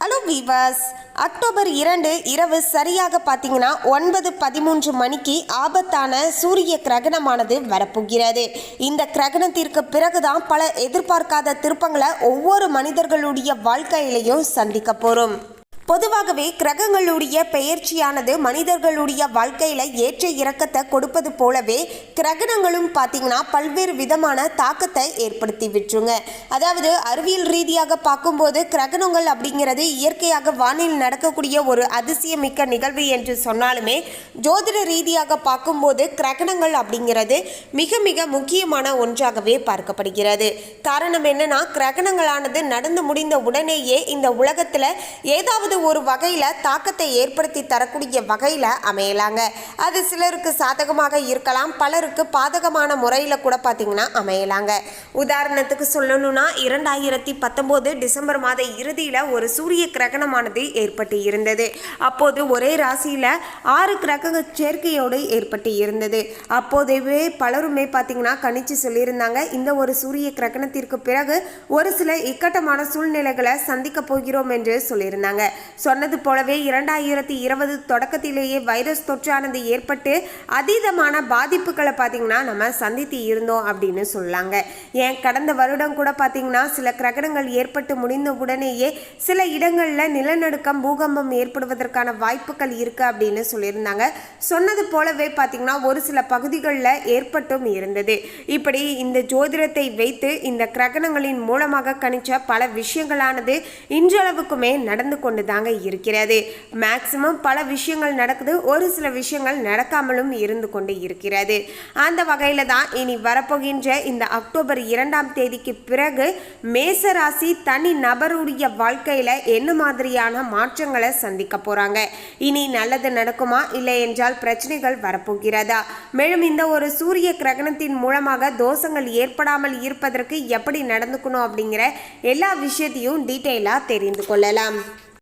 Hello viewers October இரண்டு இரவு சரியாக பார்த்தீங்கன்னா ஒன்பது பதிமூன்று மணிக்கு ஆபத்தான சூரிய கிரகணமானது வரப்போகிறது. இந்த கிரகணத்திற்கு பிறகுதான் பல எதிர்பார்க்காத திருப்பங்களை ஒவ்வொரு மனிதர்களுடைய வாழ்க்கையிலையும் சந்திக்க போகிறோம் பொதுவாகவே கிரகங்களுடைய பெயர்ச்சியானது மனிதர்களுடைய வாழ்க்கையில ஏற்ற இறக்கத்தை கொடுப்பது போலவே கிரகணங்களும் பார்த்தீங்கன்னா பல்வேறு விதமான தாக்கத்தை ஏற்படுத்தி விட்டுருங்க. அதாவது அறிவியல் ரீதியாக பார்க்கும்போது கிரகணங்கள் அப்படிங்கிறது இயற்கையாக வானில் நடக்கக்கூடிய ஒரு அதிசயமிக்க நிகழ்வு என்று சொன்னாலுமே ஜோதிட ரீதியாக பார்க்கும்போது கிரகணங்கள் அப்படிங்கிறது மிக மிக முக்கியமான ஒன்றாகவே பார்க்கப்படுகிறது. காரணம் என்னன்னா கிரகணங்களானது நடந்து முடிந்த உடனேயே இந்த உலகத்தில் ஏதாவது ஒரு வகையில் தாக்கத்தை ஏற்படுத்தி தரக்கூடிய வகையில் அமையலாங்க. அது சிலருக்கு சாதகமாக இருக்கலாம் பலருக்கு பாதகமான முறையில் கூட பார்த்தீங்கன்னா அமையலாங்க. உதாரணத்துக்கு சொல்லணும்னா இரண்டாயிரத்தி பத்தொம்போது டிசம்பர் மாத இறுதியில் ஒரு சூரிய கிரகணமானது ஏற்பட்டு இருந்தது. அப்போது ஒரே ராசியில் ஆறு கிரக சேர்க்கையோடு ஏற்பட்டு இருந்தது. அப்போதே பலருமே பார்த்தீங்கன்னா கணிச்சு சொல்லியிருந்தாங்க இந்த ஒரு சூரிய கிரகணத்திற்கு பிறகு ஒரு சில இக்கட்டமான சூழ்நிலைகளை சந்திக்க போகிறோம் என்று சொல்லியிருந்தாங்க. சொன்னது போலவே இரண்டாயிரத்தி இருபது தொடக்கத்திலேயே வைரஸ் தொற்றானது ஏற்பட்டு அதீதமான பாதிப்புகளை பார்த்தீங்கன்னா நம்ம சந்தித்து இருந்தோம் அப்படின்னு சொல்லாங்க. ஏன் கடந்த வருடம் கூட பார்த்தீங்கன்னா சில கிரகணங்கள் ஏற்பட்டு முடிந்த உடனேயே சில இடங்களில் நிலநடுக்கம் பூகம்பம் ஏற்படுவதற்கான வாய்ப்புகள் இருக்குது அப்படின்னு சொல்லியிருந்தாங்க. சொன்னது போலவே பார்த்தீங்கன்னா ஒரு சில பகுதிகளில் ஏற்பட்டும் இருந்தது. இப்படி இந்த ஜோதிடத்தை வைத்து இந்த கிரகணங்களின் மூலமாக கணிச்ச பல விஷயங்களானது இன்றளவுக்குமே நடந்து கொண்டு தாங்க இருக்கிறது. மேக்சிமம் பல விஷயங்கள் நடக்குது. ஒரு சில விஷயங்கள் நடக்காமலும் இருந்து கொண்டு இருக்கிறது. அந்த வகையில் தான் இனி வரப்போகின்ற இந்த அக்டோபர் இரண்டாம் தேதிக்கு பிறகு மேசராசி தனி நபருடைய வாழ்க்கையில் என்ன மாதிரியான மாற்றங்களை சந்திக்க போகிறாங்க இனி நல்லது நடக்குமா? இல்லை என்றால் பிரச்சனைகள் வரப்போகிறதா? மேலும் இந்த ஒரு சூரிய கிரகணத்தின் மூலமாக தோஷங்கள் ஏற்படாமல் இருப்பதற்கு எப்படி நடந்துக்கணும் அப்படிங்கிற எல்லா விஷயத்தையும் டீட்டெயிலாக தெரிந்து கொள்ளலாம்.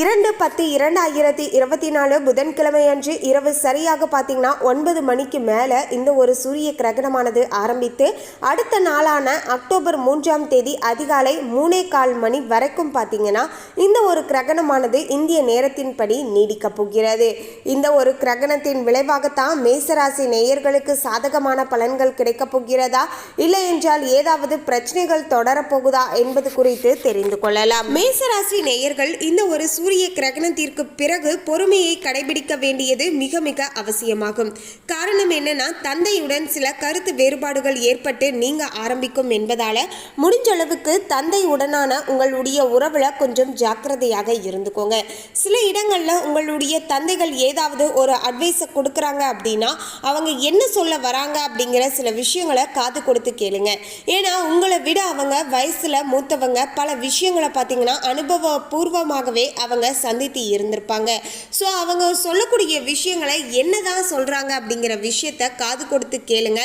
இரண்டு பத்து இரண்டாயிரத்தி இருபத்தி நாலு புதன்கிழமை அன்று இரவு சரியாக பார்த்தீங்கன்னா ஒன்பது மணிக்கு மேலே இந்த ஒரு சூரிய கிரகணமானது ஆரம்பித்து அடுத்த நாளான அக்டோபர் மூன்றாம் தேதி அதிகாலை மூணே கால் மணி வரைக்கும் பார்த்தீங்கன்னா இந்த ஒரு கிரகணமானது இந்திய நேரத்தின்படி நீடிக்கப் போகிறது. இந்த ஒரு கிரகணத்தின் விளைவாகத்தான் மேசராசி நேயர்களுக்கு சாதகமான பலன்கள் கிடைக்கப் போகிறதா? இல்லை என்றால் ஏதாவது பிரச்சனைகள் தொடரப்போகுதா என்பது குறித்து தெரிந்து கொள்ளலாம். மேசராசி நேயர்கள் இந்த ஒரு சூரிய கிரகணத்திற்கு பிறகு பொறுமையை கடைபிடிக்க வேண்டியது மிக மிக அவசியமாகும். காரணம் என்னன்னா தந்தையுடன் சில கருத்து வேறுபாடுகள் ஏற்பட்டு நீங்க ஆரம்பிக்கும் என்பதால முடிஞ்ச அளவுக்கு தந்தையுடனான உங்களுடைய உறவுல கொஞ்சம் ஜாக்கிரதையாக இருந்துக்கோங்க. சில இடங்கள்ல உங்களுடைய தந்தைகள் ஏதாவது ஒரு அட்வைஸை கொடுக்குறாங்க அப்படின்னா அவங்க என்ன சொல்ல வராங்க அப்படிங்கிற சில விஷயங்களை காது கொடுத்து கேளுங்க. ஏன்னா உங்களை விட அவங்க வயசுல மூத்தவங்க பல விஷயங்களை பார்த்தீங்கன்னா அனுபவபூர்வமாகவே அவங்க சந்தித்து இருந்திருப்பாங்க. ஸோ அவங்க சொல்லக்கூடிய விஷயங்களை என்னதான் சொல்றாங்க அப்படிங்கிற விஷயத்த காது கொடுத்து கேளுங்க.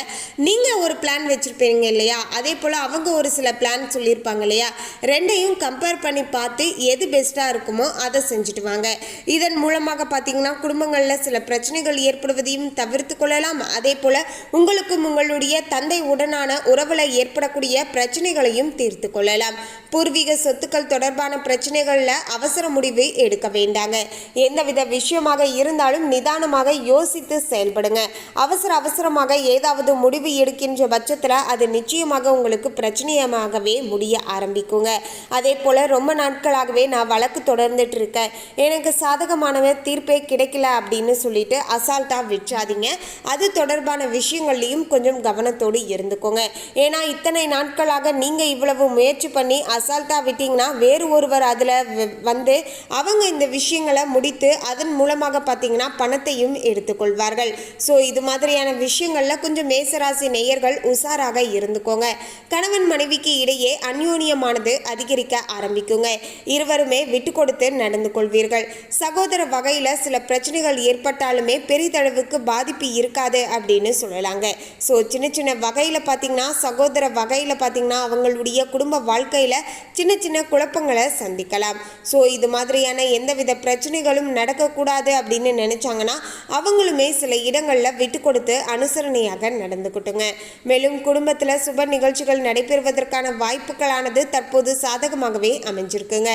நீங்க ஒரு பிளான் வச்சிருப்பீங்க இல்லையா? அதே போல அவங்க ஒரு சில பிளான் சொல்லியிருப்பாங்க இல்லையா? ரெண்டையும் கம்பேர் பண்ணி பார்த்து எது பெஸ்ட்டாக இருக்குமோ அதை செஞ்சுட்டு வாங்க. இதன் மூலமாக பார்த்தீங்கன்னா குடும்பங்களில் சில பிரச்சனைகள் ஏற்படுவதையும் தவிர்த்து கொள்ளலாம். அதே போல் உங்களுக்கும் உங்களுடைய தந்தை உடனான உறவில் ஏற்படக்கூடிய பிரச்சனைகளையும் தீர்த்து கொள்ளலாம். பூர்வீக சொத்துக்கள் தொடர்பான பிரச்சனைகளில் அவசர முடிவு எடுக்க வேண்டாங்க. எந்தவித விஷயமாக இருந்தாலும் நிதானமாக யோசித்து செயல்படுங்க. அவசர அவசரமாக ஏதாவது முடிவு எடுக்கின்ற பட்சத்தில் அது நிச்சயமாக உங்களுக்கு பிரச்சனையமாகவே முடிய ஆரம்பிக்குங்க. அதே போல் ரொம்ப நாட்களாகவே நான் வழக்கு தொடர்ந்துட்டு இருக்கேன் எனக்கு சாதகமானவ தீர்ப்பே கிடைக்கல அப்படின்னு சொல்லிட்டு அசால்ட்டாக விற்றாதீங்க அது தொடர்பான விஷயங்கள்லையும் கொஞ்சம் கவனத்தோடு இருந்துக்கோங்க. ஏன்னா இத்தனை நாட்களாக நீங்கள் இவ்வளவு முயற்சி பண்ணி அசால்ட்டாக விட்டீங்கன்னா வேறு ஒருவர் அதில் வந்து அவங்க இந்த விஷயங்களை முடித்து அதன் மூலமாக பார்த்தீங்கன்னா பணத்தையும் எடுத்துக்கொள்வார்கள். ஸோ இது மாதிரியான விஷயங்களில் கொஞ்சம் மேசராசி நேயர்கள் உஷாராக இருந்துக்கோங்க. கணவன் மனைவிக்கு இடையே அந்யோன்யமானது அதிகரிக்க ஆரம்பிக்குங்க. இருவருமே விட்டு கொடுத்து நடந்து கொள்வீர்கள். சகோதர வகையில் சில பிரச்சனைகள் ஏற்பட்டாலுமே பெரிதளவுக்கு பாதிப்பு இருக்காது அப்படின்னு சொல்லலாங்க. ஸோ சின்ன சின்ன வகையில் பார்த்தீங்கன்னா சகோதர வகையில் பார்த்தீங்கன்னா அவங்களுடைய குடும்ப வாழ்க்கையில் சின்ன சின்ன குழப்பங்களை சந்திக்கலாம். ஸோ இது மாதிரி மாதிரியான எந்தவித பிரச்சனைகளும் நடக்கக்கூடாது அப்படின்னு நினைச்சாங்கன்னா அவங்களுமே சில இடங்களில் விட்டு கொடுத்து அனுசரணையாக நடந்துக்கிட்டுங்க. மேலும் குடும்பத்தில் சுப நிகழ்ச்சிகள் நடைபெறுவதற்கான வாய்ப்புகளானது தற்போது சாதகமாகவே அமைஞ்சிருக்குங்க.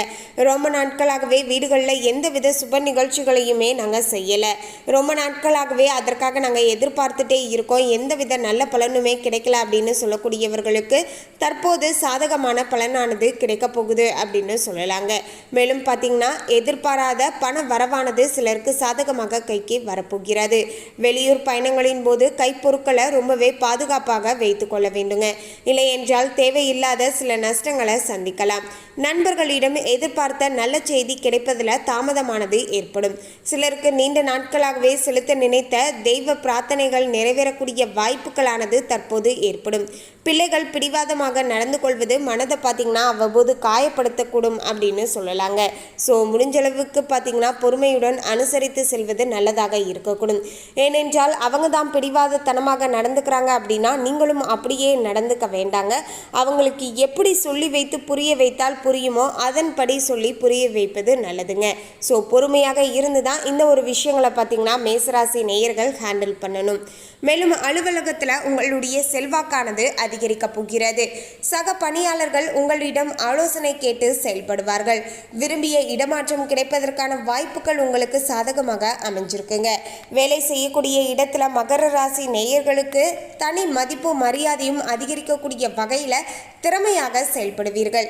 ரொம்ப நாட்களாகவே வீடுகளில் எந்தவித சுப நிகழ்ச்சிகளையுமே நாங்கள் செய்யலை. ரொம்ப நாட்களாகவே அதற்காக நாங்கள் எதிர்பார்த்துட்டே இருக்கோம். எந்தவித நல்ல பலனுமே கிடைக்கல அப்படின்னு சொல்லக்கூடியவர்களுக்கு தற்போது சாதகமான பலனானது கிடைக்க போகுது அப்படின்னு சொல்லலாங்க. மேலும் பார்த்தீங்கன்னா எதிர்பாராத பண வரவானது சிலருக்கு சாதகமாக கைக்கு வரப்போகிறது. வெளியூர் பயணங்களின் போது கைப்பொருட்களை ரொம்பவே பாதுகாப்பாக வைத்து கொள்ள வேண்டுங்க. இல்லை என்றால் தேவையில்லாத சில நஷ்டங்களை சந்திக்கலாம். நண்பர்களிடம் எதிர்பார்த்த நல்ல செய்தி கிடைப்பதில் தாமதமானது ஏற்படும். சிலருக்கு நீண்ட நாட்களாகவே செலுத்த நினைத்த தெய்வ பிரார்த்தனைகள் நிறைவேறக்கூடிய வாய்ப்புகளானது தற்போது ஏற்படும். பிள்ளைகள் பிடிவாதமாக நடந்து கொள்வது மனதை பார்த்திங்கன்னா அவ்வப்போது காயப்படுத்தக்கூடும் அப்படின்னு சொல்லலாங்க. ஸோ முடிஞ்ச அளவுக்கு பார்த்திங்கன்னா பொறுமையுடன் அனுசரித்து செல்வது நல்லதாக இருக்கக்கூடும். ஏனென்றால் அவங்க தான் பிடிவாதத்தனமாக நடந்துக்கிறாங்க அப்படின்னா நீங்களும் அப்படியே நடந்துக்க வேண்டாங்க. அவங்களுக்கு எப்படி சொல்லி வைத்து புரிய வைத்தால் புரியுமோ அதன்படி சொல்லி புரிய வைப்பது நல்லதுங்க. ஸோ பொறுமையாக இருந்து தான் இந்த ஒரு விஷயங்களை பார்த்திங்கன்னா மேசராசி நேயர்கள் ஹேண்டில் பண்ணணும். மேலும் அலுவலகத்தில் உங்களுடைய செல்வாக்கானது அதிகரிக்க போகிறது. சக பணியாளர்கள் உங்களிடம் ஆலோசனை கேட்டு செயல்படுவார்கள். விரும்பிய இடமாற்றம் கிடைப்பதற்கான வாய்ப்புகள் உங்களுக்கு சாதகமாக அமைஞ்சிருக்குங்க. வேலை செய்யக்கூடிய இடத்துல மகர ராசி நேயர்களுக்கு தனி மதிப்பு மரியாதையும் அதிகரிக்கக்கூடிய வகையில் திறமையாக செயல்படுவீர்கள்.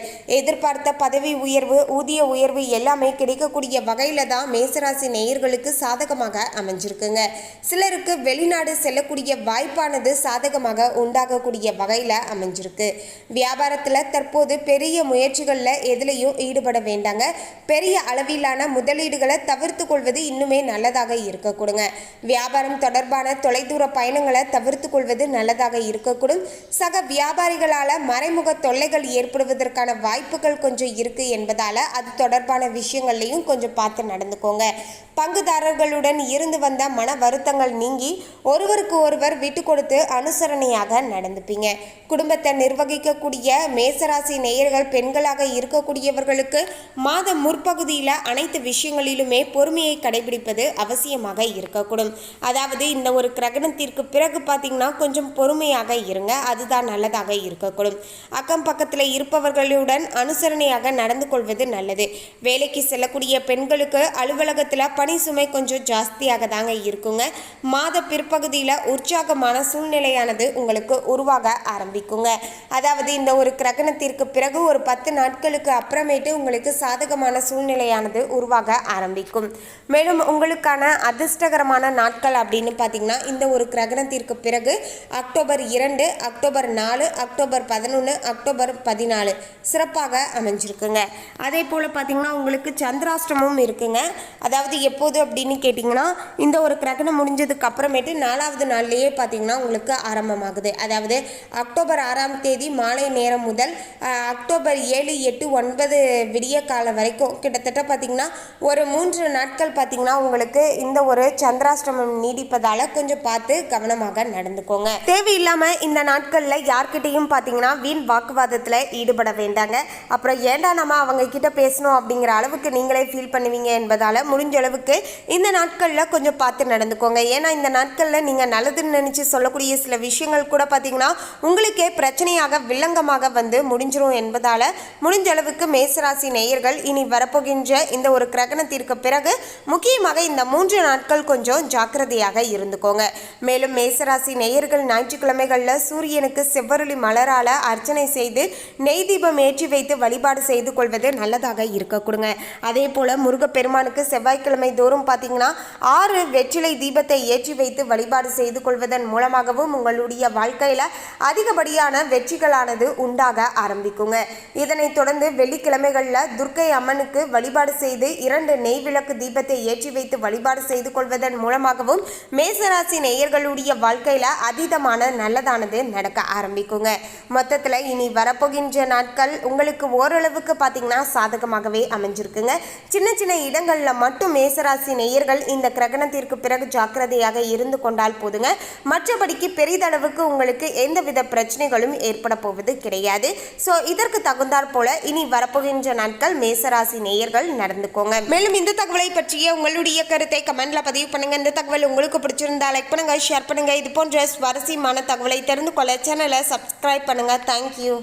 எதிர்பார்த்த பதவி உயர்வு ஊதிய உயர்வு எல்லாமே கிடைக்கக்கூடிய வகையில் தான் மேசராசி நேயர்களுக்கு சாதகமாக அமைஞ்சிருக்குங்க. சிலருக்கு வெளிநாடு செல்லக்கூடிய வாய்ப்பானது சாதகமாக உண்டாகக்கூடிய வகையில் அமைஞ்சிருக்கு. வியாபாரத்தில் தற்போது பெரிய முயற்சிகளில் எதுலேயும் ஈடுபட வேண்டாங்க. பெரிய அளவிலான முதலீடுகளை தவிர்த்து கொள்வது இன்னுமே நல்லதாக இருக்கக்கூடுங்க. வியாபாரம் தொடர்பான தொலைதூர பயணங்களை தவிர்த்து கொள்வது நல்லதாக இருக்கக்கூடும். சக வியாபாரிகளால் மறைமுக தொல்லைகள் ஏற்படுவதற்கான வாய்ப்புகள் கொஞ்சம் இருக்குது என்பதால அது தொடர்பான விஷயங்கள்லையும் கொஞ்சம் பார்த்து நடந்துக்கோங்க. பங்குதாரர்களுடன் இருந்து வந்த மன வருத்தங்கள் நீங்கி ஒருவருக்கு ஒருவர் விட்டு கொடுத்து அனுசரணையாக நடந்துப்பீங்க. குடும்பத்தை நிர்வகிக்கக்கூடிய மேசராசி நேயர்கள் பெண்களாக இருக்கக்கூடியவர்களுக்கு மாத முற்பகுதியில் அனைத்து விஷயங்களிலுமே பொறுமையை கடைபிடிப்பது அவசியமாக இருக்கக்கூடும். அதாவது இந்த ஒரு கிரகணத்திற்கு பிறகு பார்த்தீங்கன்னா கொஞ்சம் பொறுமையாக இருங்க. அதுதான் நல்லதாக இருக்கக்கூடும். அக்கம் பக்கத்தில் இருப்பவர்களுடன் அனுசரணையாக நடந்து கொள்வது நல்லது. வேலைக்கு செல்லக்கூடிய பெண்களுக்கு அலுவலகத்தில் பணி சுமை கொஞ்சம் ஜாஸ்தியாக தாங்க இருக்குங்க. மாத பிற்பகுதியில் உற்சாகமான சூழ்நிலையானது உங்களுக்கு உருவாக ஆரம்பிக்குங்க. அதாவது இந்த ஒரு கிரகணத்திற்கு பிறகு ஒரு பத்து நாட்களுக்கு அப்புறமேட்டு உங்களுக்கு சாதகமான சூழ்நிலையானது உருவாக ஆரம்பிக்கும். மேலும் உங்களுக்கான அதிர்ஷ்டகரமான நாட்கள் அப்படின்னு பார்த்தீங்கன்னா இந்த ஒரு கிரகணத்திற்கு பிறகு அக்டோபர் இரண்டு அக்டோபர் நாலு அக்டோபர் பதினொன்று அக்டோபர் பதினாலு. சிறப்பாக அமைஞ்சிருக்குங்க. அதே போல் பார்த்தீங்கன்னா உங்களுக்கு சந்திராஷ்டமும் இருக்குங்க. அதாவது எப்போது அப்படின்னு கேட்டிங்கன்னா இந்த ஒரு கிரகணம் முடிஞ்சதுக்கு அப்புறமேட்டு நாலாவது நாள்லேயே பார்த்தீங்கன்னா உங்களுக்கு ஆரம்பமாகுது. அதாவது அக்டோபர் ஆறாம் தேதி மாலை நேரம் முதல் அக்டோபர் ஏழு எட்டு ஒன்பது விடிய காலம் வரைக்கும் கிட்டத்தட்ட பார்த்தீங்கன்னா ஒரு மூன்று நாட்கள் பார்த்தீங்கன்னா உங்களுக்கு இந்த ஒரு சந்திராஷ்டமம் நீடிப்பதால் கொஞ்சம் பார்த்து கவனமாக நடந்துக்கோங்க. தேவையில்லாமல் இந்த நாட்களில் யார்கிட்டையும் பார்த்தீங்கன்னா வீண் வாக்குவாதத்தில் ஈடுபட வேண்டாங்க. அப்புறம் ஏண்டா நம்ம அவங்க கிட்ட பேசணும் அப்படிங்கிற அளவுக்கு நீங்களே ஃபீல் பண்ணுவீங்க என்பதால் முடிஞ்ச அளவுக்கு இந்த நாட்களில் கொஞ்சம் பார்த்து நடந்துக்கோங்க. ஏன்னா இந்த நாட்களில் நீங்கள் நல்லதுன்னு நினச்சி சொல்லக்கூடிய சில விஷயங்கள் கூட பார்த்தீங்கன்னா உங்களுக்கே பிரச்சனையாக வில்லங்கமாக வந்து முடிஞ்சிரும் என்பதால் முடிஞ்ச அளவுக்கு மேசராசி நேயர்கள் இனி வரப்போகின்ற இந்த ஒரு கிரகணத்திற்கு பிறகு முக்கியமாக இந்த மூன்று நாட்கள் கொஞ்சம் ஜாக்கிரதையாக இருந்துக்கோங்க. மேலும் மேசராசி நேயர்கள் ஞாயிற்றுக்கிழமைகளில் சூரியனுக்கு செவ்வருளி மலரால அர்ச்சனை செய்து நெய் தீபம் ஏற்றி வைத்து வழி வழிபாடு செய்து கொள்வது நல்லதாக இருக்க கொடுங்க. அதே போல் முருகப்பெருமானுக்கு செவ்வாய்க்கிழமை தோறும் பார்த்தீங்கன்னா ஆறு வெற்றிலை தீபத்தை ஏற்றி வைத்து வழிபாடு செய்து கொள்வதன் மூலமாகவும் உங்களுடைய வாழ்க்கையில் அதிகப்படியான வெற்றிகளானது உண்டாக ஆரம்பிக்குங்க. இதனைத் தொடர்ந்து வெள்ளிக்கிழமைகளில் துர்க்கை அம்மனுக்கு வழிபாடு செய்து இரண்டு நெய் விளக்கு தீபத்தை ஏற்றி வைத்து வழிபாடு செய்து கொள்வதன் மூலமாகவும் மேசராசி நேயர்களுடைய வாழ்க்கையில் அதீதமான நல்லதானது நடக்க ஆரம்பிக்குங்க. மொத்தத்தில் இனி வரப்போகின்ற நாட்கள் உங்களுக்கு ஓரளவுக்கு பார்த்தீங்கன்னா சாதகமாகவே அமைஞ்சிருக்குங்க. சின்ன சின்ன இடங்களில் மட்டும் மேசராசி நேயர்கள் இந்த கிரகணத்திற்கு பிறகு ஜாக்கிரதையாக இருந்து கொண்டால் போதுங்க. மற்றபடிக்கு பெரிதளவுக்கு உங்களுக்கு எந்தவித பிரச்சனைகளும் ஏற்பட போவது கிடையாது. ஸோ இதற்கு தகுந்தாற் போல இனி வரப்போகின்ற நாட்கள் மேசராசி நேயர்கள் நடந்துக்கோங்க. மேலும் இந்த தகவலை பற்றிய உங்களுடைய கருத்தை கமெண்ட்ல பதிவு பண்ணுங்க. இந்த தகவல் உங்களுக்கு பிடிச்சிருந்தா லைக் பண்ணுங்க ஷேர் பண்ணுங்க. இது போன்ற சுவாரஸ்யமான தகவலை தெரிந்து கொள்ள சேனலை சப்ஸ்கிரைப் பண்ணுங்க. தேங்க்யூ